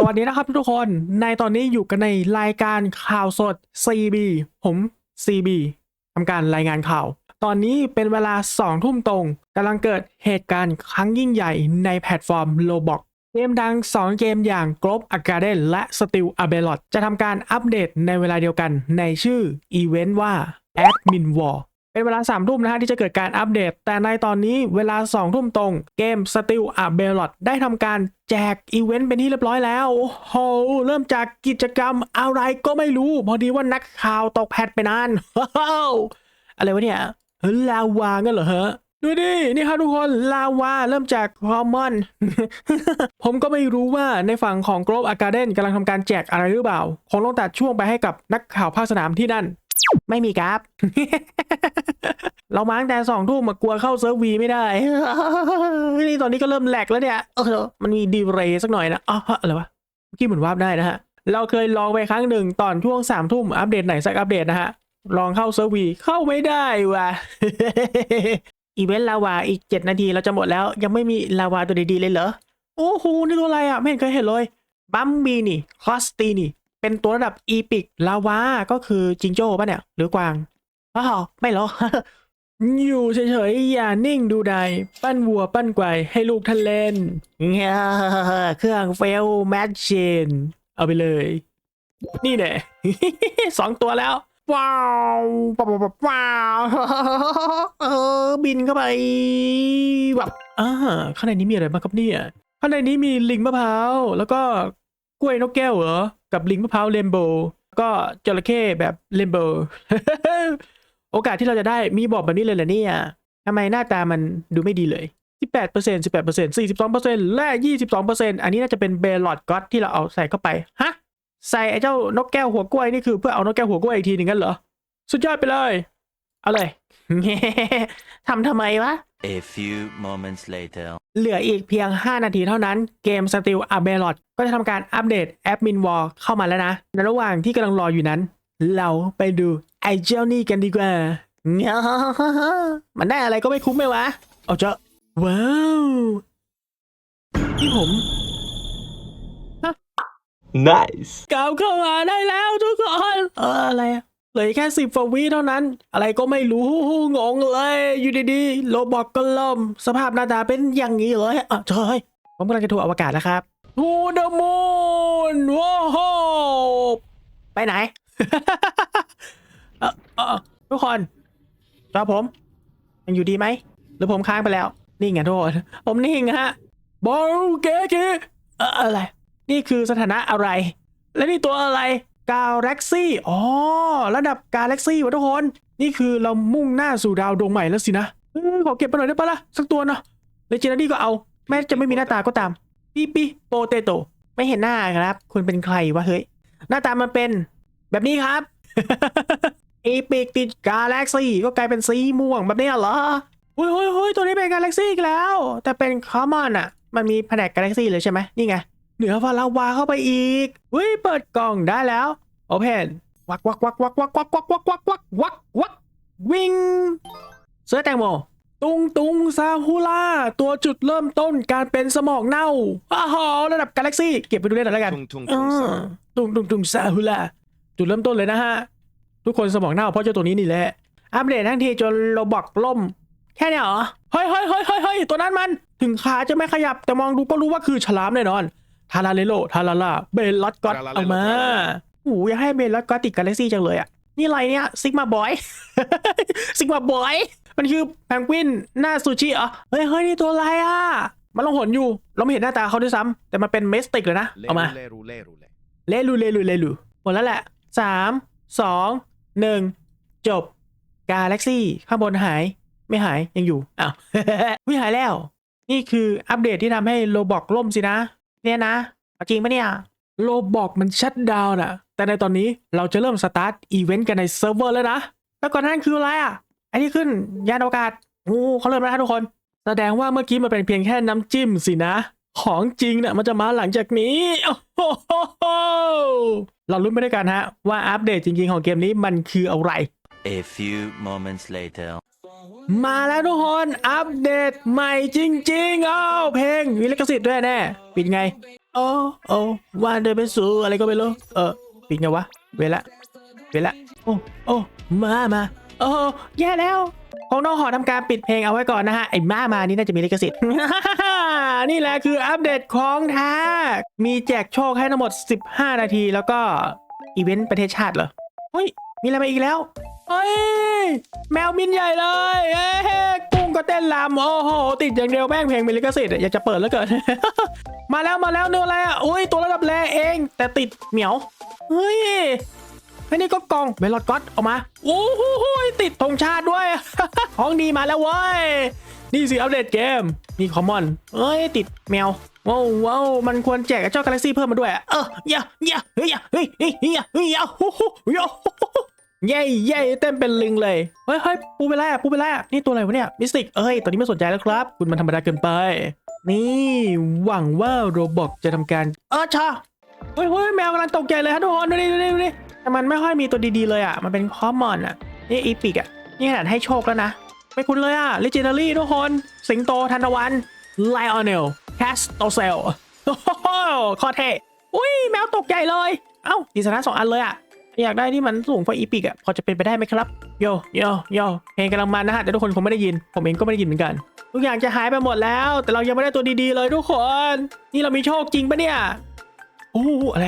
สวัสดีนะครับทุกคน ในตอนนี้อยู่กันในรายการข่าวสด CB ผม CB ทำการรายงานข่าว ตอนนี้เป็นเวลา2ทุ่มตรงกำลังเกิดเหตุการณ์ครั้งยิ่งใหญ่ในแพลตฟอร์ม Roblox เกมดัง 2 เกมอย่าง Globe a g a r d e n และ Steel a b e l o t จะทำการอัปเดตในเวลาเดียวกันในชื่ออีเวนต์ว่า Admin War เป็นเวลา3ามทุ่มนะฮะที่จะเกิดการอัปเดต แต่ในตอนนี้เวลา2ทุ่มตรงเกม Steel a b e l o t ได้ทำการแจกอีเวนต์เป็นที่เรียบร้อยแล้วโอ้โหเริ่มจากกิจกรรมอะไรก็ไม่รู้ พอดีว่านักข่าวตกแพทไปนานว้าวอะไรวะเนี่ยลาวางั้นเหรอฮะดูดิ นี่ครับทุกคนลาวาเริ่มจากคอมมอน ผมก็ไม่รู้ว่าในฝั่งของ Globe a g a r d e n กำลังทำการแจกอะไรหรือเปล่า คงต้องตัดช่วงไปให้กับนักข่าวภาคสนามที่นั่น ไม่มีครับ เรามาตั้งแต่สองทุ่มมากลัวเข้าเซิร์ฟวีไม่ได้ นี่ตอนนี้ก็เริ่มแหลกแล้วเนี่ยเออมันมีดีเรย์สักหน่อยนะอ๋ออะไรวะเมื่อกี้เหมือนวาร์ปได้นะฮะ เราเคยลองไปครั้งหนึ่งตอนช่วงสามทุ่มอัปเดตไหนสักอัปเดตนะฮะ ลองเข้าเซิร์ฟวีเข้าไม่ได้ว่ะอีเวนต์ลาวาอีกเจ็ดนาทีเราจะหมดแล้ว ยังไม่มีลาวาตัวดีๆเลยเหรอ โอ้โหนี่ตัวอะไรอะ ไม่เห็นเคยเห็นเลย บัมบีนี่คอสตีนี่ เป็นตัวระดับอีพิกลาวาก็คือจิงโจ้ป่ะเนี่ย หรือกวางอ้าวไม่หรอ อยู่เฉยๆอย่านิ่งดูใด ปั้นวัวปั้นไกวให้ลูกท่านเล่นเครื่องเฟลแมชชีนเอาไปเลย นี่แน่สองตัวแล้ว ว้าวว้าวว้าวเออบินเข้าไปแบบอ่าข้างในนี้มีอะไรบ้างครับเนี่ยข้างในนี้มีลิงมะพร้าวแล้วก็กล้วยนกแก้วเหรอ กับลิงมะพร้าวเรนโบว์ก็จระเข้แบบเรนโบว์โอกาสที่เราจะได้มีบอกแบบนี้เลยเหรอเนี่ยทำไมหน้าตามันดูไม่ดีเลย 18% 18% 42%และ 22%อันนี้น่าจะเป็นเบลลอดก็อตที่เราเอาใส่เข้าไป ฮะ ใส่ไอ้เจ้านกแก้วหัวกล้วยนี่คือเพื่อเอานกแก้วหัวกล้วยอีกทีหนึ่งกันเหรอ สุดยอดไปเลย เอาเลย ทำทำไมวะ A few moments later. เหลืออีกเพียง 5 นาทีเท่านั้น เกม Steel a b e l o t ก็จะทำการอัปเดตแอดมินวอลเข้ามาแล้วนะ ในระหว่างที่กำลังรออยู่นั้น เราไปดูไอ้เจ้านี่กันดีกว่าเงี้ยมันได้อะไรก็ไม่คุ้มไหมวะ เอาเจอะว้าวที่ผม Nice. กลับเข้ามาได้แล้วทุกคนเอออะไรอะเหลือแค่สิบฟวิเท่านั้น อะไรก็ไม่รู้งงเลย อยู่ดีๆโลบอกก็ล่ม สภาพหน้าตาเป็นอย่างนี้เลยอะเฮ้ยผมกำลังจะถูกอวกาศแล้วครับ ทูเดอะมูนว้าวไปไหน เออเออทุกคนรอผม ยังอยู่ดีไหม หรือผมค้างไปแล้ว นี่ไงทุกคน ผมนิ่งฮะบอลเก๋เกเอออะไร นี่คือสถานะอะไร และนี่ตัวอะไรกาแล็กซี่อ๋อ ระดับกาแล็กซี่วะทุกคน นี่คือเรามุ่งหน้าสู่ดาวดวงใหม่แล้วสินะออขอเก็บไปหน่อยได้ปะล่ะ สักตัวเนาะเลเจนดารี่ก็เอา แม้จะไม่มีหน้าตาก็ตาม ปีปีโปเตโตไม่เห็นหน้าครับ คุณเป็นใครวะเฮ้ย หน้าตามันเป็น แบบนี้ครับอีพิกติดกาแล็กซี่ก็กลายเป็นสีม่วงแบบนี้เหรอเฮ้ยเฮ้ยเฮ้ยตัวนี้เป็นกาแล็กซี่แล้ว แต่เป็นคอมมอนอะ มันมีแผนกกาแล็กซี่เลยใช่ไหมนี่ไง เหนือฟาลาวาเข้าไปอีกเฮ้ยเปิดกล่องได้แล้วโอเพนวักวักวักวักวักวักวักวักวักวักวักวิ่งเสื้อแตงโม ตุงตุงซาฮูล่าตัวจุดเริ่มต้นการเป็นสมองเน่าอ้าวระดับกาแล็กซี่เก็บไปดูเล่นหน่อยแล้วกัน Tung tung อ่า tung sa. ตุงตุงตุงซาฮูล่าจุดเริ่มต้นเลยนะฮะ ทุกคนสมองเน่าเพราะเจ้าตัวนี้นี่แหละ อัปเดตทั้งทีจนโรบอกล่ม แค่เนี้ยเหรอ เฮ้ยเฮ้ยเฮ้ยเฮ้ยเฮ้ยตัวนั้นมัน ถึงขาจะไม่ขยับแต่มองดูก็รู้ว่าคือฉลามแน่นอน ทาราเลโล ทาราลาเบลลอตก็อตทาราเลโลเอามาโอ้โหอยากให้เบลลอตก็อตติดกาแล็กซี่จังเลยอะ นี่อะไรเนี่ยซิกมาบอย ซิกมาบอย มันคือแพนกวินหน้าซูชิเหรอเฮ้ยเฮ้ยนี่ตัวอะไรอะ มันลองหนอยู่ เราไม่เห็นหน้าตาเขาด้วยซ้ำแต่มันเป็นเมสติกเลยนะ เอามา Leru, leru, leru. เลลูเลลูเลลูหมดแล้วแหละสามสองหนึ่งจบกาแล็กซี่ข้างบนหาย ไม่หายยังอยู่อ้าวไม่หายแล้ว นี่คืออัปเดตที่ทำให้โลบอกล่มสินะ เนี่ยนะเอาจริงปะเนี่ยโลบอกมันชัดดาวน์น่ะ แต่ในตอนนี้เราจะเริ่มสตาร์ทอีเวนต์กันในเซิร์ฟเวอร์แล้วนะ แล้วก่อนหนานั้นคืออะไรอะ อันนี้ขึ้นยานอวกาศโอ้เขาเริ่มแล้วนะทุกคน แสดงว่าเมื่อกี้มันเป็นเพียงแค่น้ำจิ้มสินะ ของจริงเนี่ยมันจะมาหลังจากนี้โอ้โหเราลุ้นไปด้วยกันฮะ ว่าอัปเดตจริงๆของเกมนี้มันคืออะไร A few moments later. มาแล้วทุกคน อัปเดตใหม่จริงๆอ้าวเพลงมีลิขสิทธิ์ด้วยแน่ปิดไง โอ้โอ้ว่าเดินไปสู่อะไรก็ไม่รู้เออปิดไงวะ เวละ เวละ โอ้โอ้มามา โอ้แย่แล้วคงต้องขอทำการปิดเพลงเอาไว้ก่อนนะฮะ ไอ้มามานี่น่าจะมีลิขสิทธิ์ นี่แหละคืออัปเดตของแท้มีแจกโชคให้ทั้งหมด 15 นาทีแล้วก็ อีเวนต์ประเทศชาติเหรอเฮ้ย มีอะไรมาอีกแล้วเฮ้ย แมวบินใหญ่เลยเอ้ยกุ้งก็เต้นรำโอ้โห ติดอย่างเดียวแม่งเพลงมีลิขสิทธิ์อะอยากจะเปิดแล้วเกิน มาแล้วมาแล้วเนื้ออะไรอะ อุ้ยตัวระดับแรเอง แต่ติดเหมียว เฮ้ย ไอ้นี่ก็กล่องเมลอดก็อตออกมา โอ้โหติดธงชาติด้วย ของดีมาแล้วเว้ย นี่สิอัปเดตเกม มีคอมมอน เอ้ย ติดแมวว้าวว้าวมันควรแจกเจ้ากาแล็กซี่เพิ่มมาด้วยอะเอออย่าอย่าเฮ้ยอย่าเฮ้ยเฮ้ยเฮ้ยอย่าเฮ้ยอย่าโอ้โหโอ้โหเย้เย้เต้นเป็นลิงเลย เฮ้ยเฮ้ยปูไปแล้วปูไปแล้วนี่ตัวอะไรวะเนี่ยมิสติกเอ้ยตัวนี้ไม่สนใจแล้วครับ คุณมันธรรมดาเกินไป นี่หวังว่าโรบอกจะทำการ เออชา เฮ้ยเฮ้ยแมวกำลังตกใจเลยฮะทุกคนดูดิดูดิดูดิแต่มันไม่ค่อยมีตัวดีๆเลยอะ มันเป็นคอมมอนอะ นี่อีพิกอะ นี่ขนาดให้โชคแล้วนะ ไม่คุ้นเลยอะลิจินารี่ทุกคน สิงโตทันตะวัน ไลออนเนลแคสโตเซลโอ้โหคอเทอุ้ยแมวตกใจเลย เอ้าดีสนะสองอันเลยอะ อยากได้ที่มันสูงกว่าอีพิกอะ พอจะเป็นไปได้ไหมครับ โย โย โย เพลงกำลังมันนะฮะ แต่ทุกคนคงไม่ได้ยิน ผมเองก็ไม่ได้ยินเหมือนกัน ทุกอย่างจะหายไปหมดแล้ว แต่เรายังไม่ได้ตัวดีๆเลยทุกคน นี่เรามีโชคจริงปะเนี่ย อู้อะไร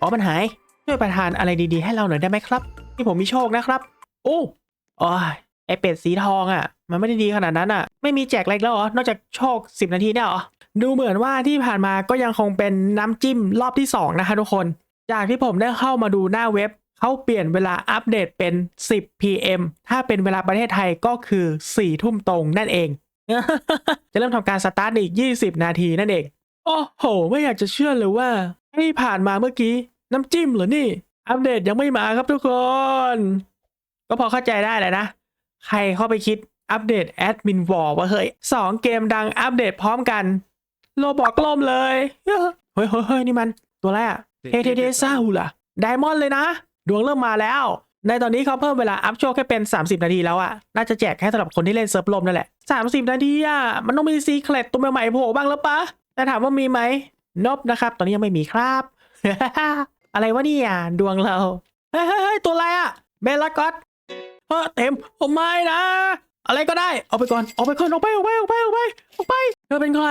อ๋อมันหายช่วยประทานอะไรดีๆให้เราหน่อยได้ไหมครับนี่ผมมีโชคนะครับโอ้อ้ยไอเป็ดสีทองอะ มันไม่ได้ดีขนาดนั้นอะ ไม่มีแจกอะไรแล้วเหรอนอกจากโชค 10 นาทีเนี่ยเหรอดูเหมือนว่าที่ผ่านมาก็ยังคงเป็นน้ำจิ้มรอบที่ 2 นะคะทุกคน จากที่ผมได้เข้ามาดูหน้าเว็บเขาเปลี่ยนเวลาอัปเดตเป็น 10 PM ถ้าเป็นเวลาประเทศไทยก็คือ4ทุ่มตรงนั่นเอง จะเริ่มทำการสตาร์ทอีก 20 นาทีนั่นเอง โอ้โห ไม่อยากจะเชื่อเลยว่าที่ผ่านมาเมื่อกี้ น้ำจิ้มเหรอนี่ อัปเดตยังไม่มาครับทุกคน ก็พอเข้าใจได้แหละนะ ใครเข้าไปคิดอัปเดตแอดมินวอลว่าเฮ้ยสองเกมดังอัปเดตพร้อมกันโลบอกล่มเลย เฮ้ยเฮ้ยเฮ้ยนี่มัน ตัวแรกเทเทเทซาฮูล่ะไดมอนด์เลยนะ ดวงเริ่มมาแล้ว ในตอนนี้เขาเพิ่มเวลาอัพโชคแค่เป็น 30 นาทีแล้วอะน่าจะแจกแค่สำหรับคนที่เล่นเซิร์ฟลมนั่นแหละ 30 นาทีอะมันต้องมีซีเครตตัวใหม่ๆโผล่บ้างแล้วปะ แต่ถามว่ามีไหมนบนะครับ ตอนนี้ยังไม่มีครับ อะไรวะเนี่ยดวงเราเฮ้ยเฮ้ยเฮ้ยตัวอะไรอะเบลลากอตเออเต็มโอ้ไม่นะ อะไรก็ได้เอาไปก่อนเอาไปก่อนเอาไปเอาไปเอาไปเอาไปเอาไปเธอเป็นใคร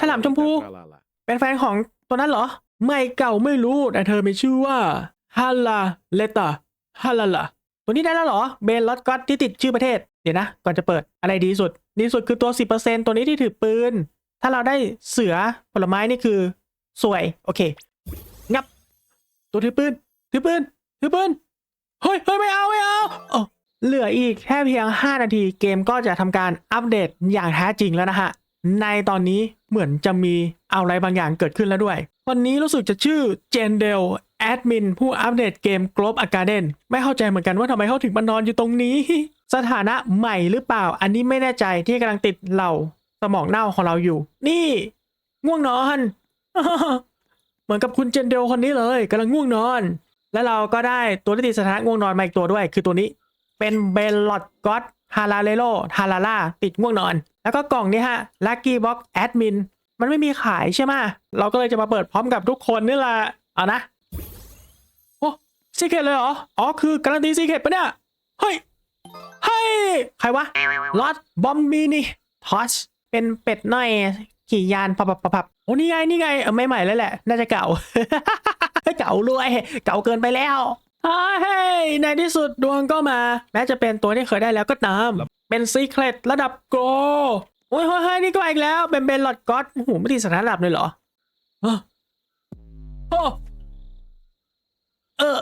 ฉลามชมพู Tra-la-la. เป็นแฟนของตัวนั้นเหรอ ไม่เก่าไม่รู้แต่เธอมีชื่อว่าฮาลาเลตาฮาลาลาตัวนี้ได้แล้วเหรอเบนลอตก็อตที่ติดชื่อประเทศ เดี๋ยวนะ ก่อนจะเปิดอะไรดีสุด ดีสุดคือตัว 10%ตัวนี้ที่ถือปืน ถ้าเราได้เสือผลไม้นี่คือสวย โอเค งับ ตัวถือปืนถือปืนถือปืนเฮ้ยเฮ้ยไม่เอาไม่เอาเอเหลืออีกแค่เพียง 5 นาทีเกมก็จะทำการอัปเดตอย่างแท้จริงแล้วนะฮะ ในตอนนี้เหมือนจะมีอะไรบางอย่างเกิดขึ้นแล้วด้วย วันนี้รู้สึกจะชื่อเจนเดลแอดมินผู้อัปเดตเกม Globe a g a r d e n ไม่เข้าใจเหมือนกันว่าทำไมเขาถึงมานอนอยู่ตรงนี้ สถานะใหม่หรือเปล่า อันนี้ไม่แน่ใจที่กำลังติดเหล่า สมองเน่าของเราอยู่ นี่ ง่วงนอน เหมือนกับคุณเจนเดลคนนี้เลยกำลังง่วงนอน แล้วเราก็ได้ตัวที่ติดสถานะง่วงนอนมาอีกตัวด้วย คือตัวนี้ เป็นเบลลอดก็อตฮาราเลโลฮาราล่าติดง่วงนอน แล้วก็กล่องนี้ฮะลัคกี้บ็อกแอดมินมันไม่มีขายใช่ไหมเราก็เลยจะมาเปิดพร้อมกับทุกคนนี่แหละเอานะโอ้ซีเคทเลยเหรอ อ๋อ คือการันตีซีเคทปะเนี่ย เฮ้ย เฮ้ย ใครวะลอดบอมบีนี่ทอช เป็นเป็ดน้อยขี่ยานปับปับปับโอ้นี่ไงนี่ไงเออไม่ใหม่แล้วแหละ น่าจะเก่าเก่ารวยเก่าเกินไปแล้วอาเฮ้ยในที่สุดดวงก็มา แม้จะเป็นตัวที่เคยได้แล้วก็ตาม เป็นซีเครตระดับโกโอ้ยเฮ้ยเฮ้ยนี่ก็อีกแล้วเป็นเบนหลอดก็อดโอ้โหไม่ดีสถานระดับเลยเหรอโอ้เออ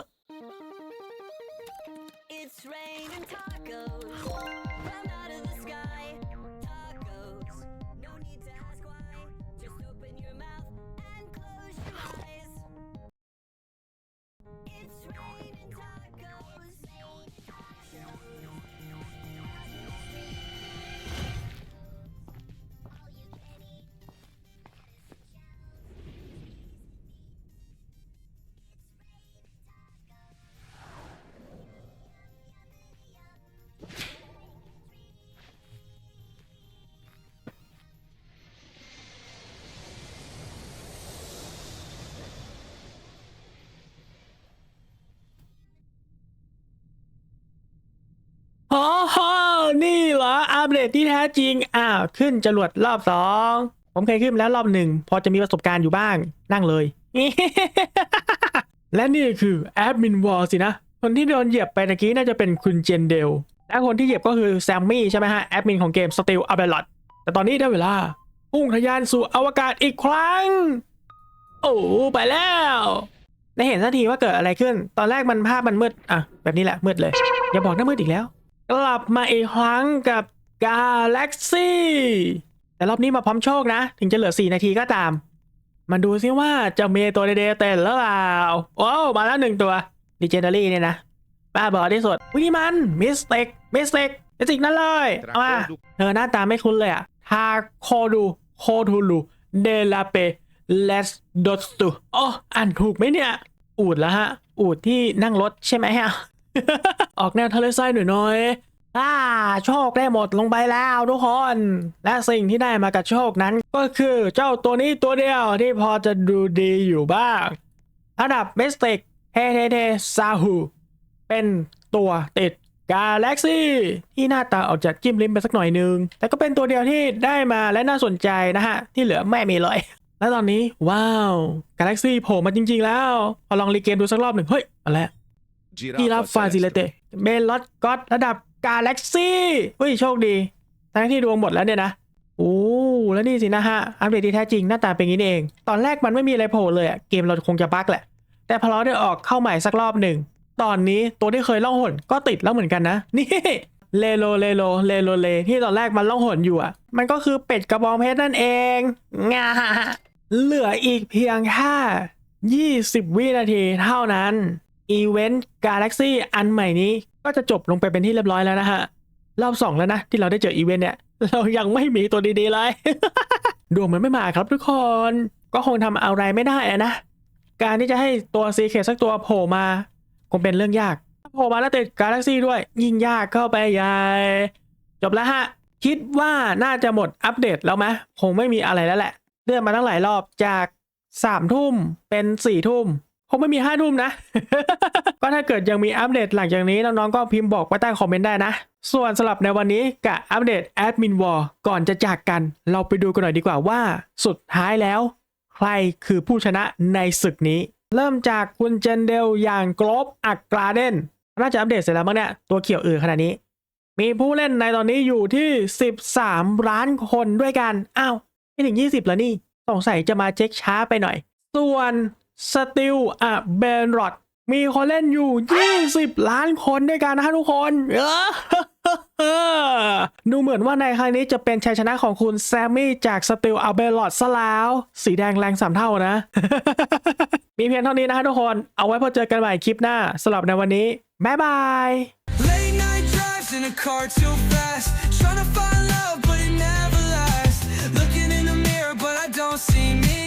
นี่เหรออัปเดตที่แท้จริง อ้าว ขึ้นจรวดรอบสอง ผมเคยขึ้นแล้วรอบหนึ่ง พอจะมีประสบการณ์อยู่บ้าง นั่งเลย และนี่คือแอดมินวอลสินะ คนที่โดนเหยียบไปตะกี้น่าจะเป็นคุณเจนเดล และคนที่เหยียบก็คือแซมมี่ใช่ไหมฮะ แอดมินของเกม Steel a b e l o t แต่ตอนนี้ได้เวลาพุ่งทะยานสู่อวกาศอีกครั้ง โอ้ไปแล้วได้เห็นสักทีว่าเกิดอะไรขึ้น ตอนแรกมันภาพมันมืด อะ แบบนี้แหละมืดเลย อย่าบอกนะมืดอีกแล้ว กลับมาอีกครั้งกับกาแล็กซี่แต่รอบนี้มาพร้อมโชคนะ ถึงจะเหลือ 4 นาทีก็ตาม มาดูซิว่าจะมีตัวเดๆเต้นหรือเปล่าโอ้มาแล้วหนึ่งตัวดิเจนดารี่เนี่ยนะบ้าบอที่สุดวินี่มันมิสเตกมิสเตกมิสเตกนั่นเลยเอามาเธอหน้าตาไม่คุ้นเลยอะทาโคดูโคทูลูเดลาเปเลสดอสตูอ๋ออ่านถูกไหมเนี่ย อูดแล้วฮะ อูดที่นั่งรถใช่ไหมฮะ ออกแนวทะเลทรายหน่อยหน่อยอ่าโชคได้หมดลงไปแล้วทุกคน และสิ่งที่ได้มากับโชคนั้น ก็คือเจ้าตัวนี้ตัวเดียวที่พอจะดูดีอยู่บ้างระดับเมสติกเทเทเทซาฮูเป็นตัวติดกาแล็กซี่ที่หน้าตาออกจากจิ้มลิ้มไปสักหน่อยนึง แต่ก็เป็นตัวเดียวที่ได้มาและน่าสนใจนะฮะ ที่เหลือไม่มีเลย และตอนนี้ ว้าวกาแล็กซี่โผล่มาจริง ๆ แล้วพอลองรีเกมดูสักรอบหนึ่งเฮ้ยอะไร ที่รับฟาซิเลเตเบลลอตก็อตระดับกาแล็กซี่เฮ้ยโชคดี ทั้งที่ดวงหมดแล้วเนี่ยนะโอ้แล้วนี่สินะฮะ อัปเดตที่แท้จริงหน้าตาเป็นอย่างนี้นี่เอง ตอนแรกมันไม่มีอะไรโผล่เลยอะเกมเราคงจะบั๊กแหละ แต่พอเราได้ออกเข้าใหม่สักรอบหนึ่ง ตอนนี้ตัวที่เคยล่องหนก็ติดแล้วเหมือนกันนะ นี่เลโลเลโลเลโลเลที่ตอนแรกมันล่องหนอยู่อะมันก็คือเป็ดกระบองเพชรนั่นเองงาเหลืออีกเพียงแค่20 วินาทีเท่านั้น อีเวนต์ Galaxy อันใหม่นี้ก็จะจบลงไปเป็นที่เรียบร้อยแล้วนะฮะ รอบสองแล้วนะ ที่เราได้เจออีเวนต์เนี่ย เรายังไม่มีตัวดีๆเลย ดวงมันไม่มาครับทุกคน ก็คงทำอะไรไม่ได้นะ การที่จะให้ตัวซีเคสักตัวโผล่มา คงเป็นเรื่องยากโผล่มาแล้วติดกาแล็กซี่ด้วย ยิ่งยากเข้าไปใหญ่จบแล้วฮะ คิดว่าน่าจะหมดอัปเดตแล้วไหมคงไม่มีอะไรแล้วแหละ เลื่อนมาตั้งหลายรอบจากสามทุ่มเป็นสี่ทุ่ม คงไม่มีห้าทุ่มนะ ก็ถ้าเกิดยังมีอัปเดตหลังจากนี้น้องๆก็พิมพ์บอกไว้ใต้คอมเมนต์ได้นะ ส่วนสำหรับในวันนี้กับอัปเดตแอดมินวอลก่อนจะจากกัน เราไปดูกันหน่อยดีกว่าว่า สุดท้ายแล้ว ใครคือผู้ชนะในศึกนี้ เริ่มจากคุณเจนเดลอย่างกรอบอักกราเดนน่าจะอัปเดตเสร็จแล้วมั้งเนี่ยตัวเขียวอือขนาดนี้ มีผู้เล่นในตอนนี้อยู่ที่ 13 ล้านคนด้วยกันอ้าวไม่ถึง 20 แล้วนี่สงสัยจะมาเช็คช้าไปหน่อย ส่วน สติลอะเบนรอดมีคนเล่นอยู่ 20 ล้านคนด้วยกันนะฮะทุกคนเออดูเหมือนว่าในครั้งนี้จะเป็นชัยชนะของคุณแซมมี่จากสติลอะเบนรอดซะแล้ว สีแดงแรงสามเท่านะ มีเพียงเท่านี้นะฮะทุกคน เอาไว้พอเจอกันใหม่คลิปหน้าสำหรับในวันนี้ บ๊ายบาย in a car too fast. Trying to find love, but it never lasts. Looking in the mirror, but I don't see me.